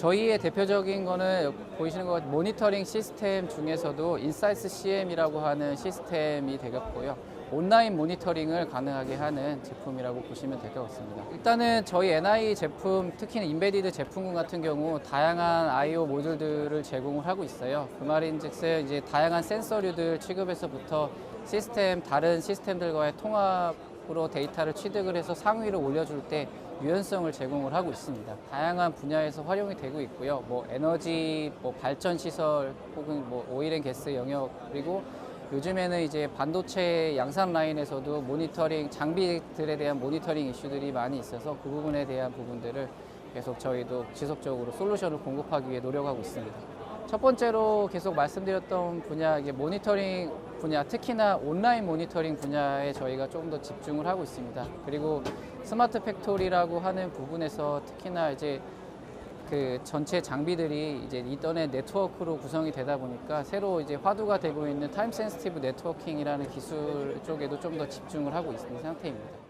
저희의 대표적인 거는 보이시는 것 같은 모니터링 시스템 중에서도 인사이트 CM이라고 하는 시스템이 되겠고요. 온라인 모니터링을 가능하게 하는 제품이라고 보시면 될 것 같습니다. 일단은 저희 NI 제품, 특히나 인베디드 제품 같은 경우 다양한 I/O 모듈들을 제공을 하고 있어요. 그 말인즉슨 이제 다양한 센서류들 취급에서부터 시스템 다른 시스템들과의 통합으로 데이터를 취득을 해서 상위로 올려줄 때 유연성을 제공을 하고 있습니다. 다양한 분야에서 활용이 되고 있고요. 뭐 에너지, 뭐 발전 시설 혹은 뭐 오일앤가스 영역 그리고 요즘에는 이제 반도체 양산 라인에서도 모니터링 장비들에 대한 모니터링 이슈들이 많이 있어서 그 부분에 대한 부분들을 계속 저희도 지속적으로 솔루션을 공급하기 위해 노력하고 있습니다. 첫 번째로 계속 말씀드렸던 분야 이게 모니터링 분야 특히나 온라인 모니터링 분야에 저희가 조금 더 집중을 하고 있습니다. 그리고 스마트 팩토리라고 하는 부분에서 특히나 이제 그 전체 장비들이 이제 인터넷 네트워크로 구성이 되다 보니까 새로 이제 화두가 되고 있는 타임 센시티브 네트워킹이라는 기술 쪽에도 좀 더 집중을 하고 있는 상태입니다.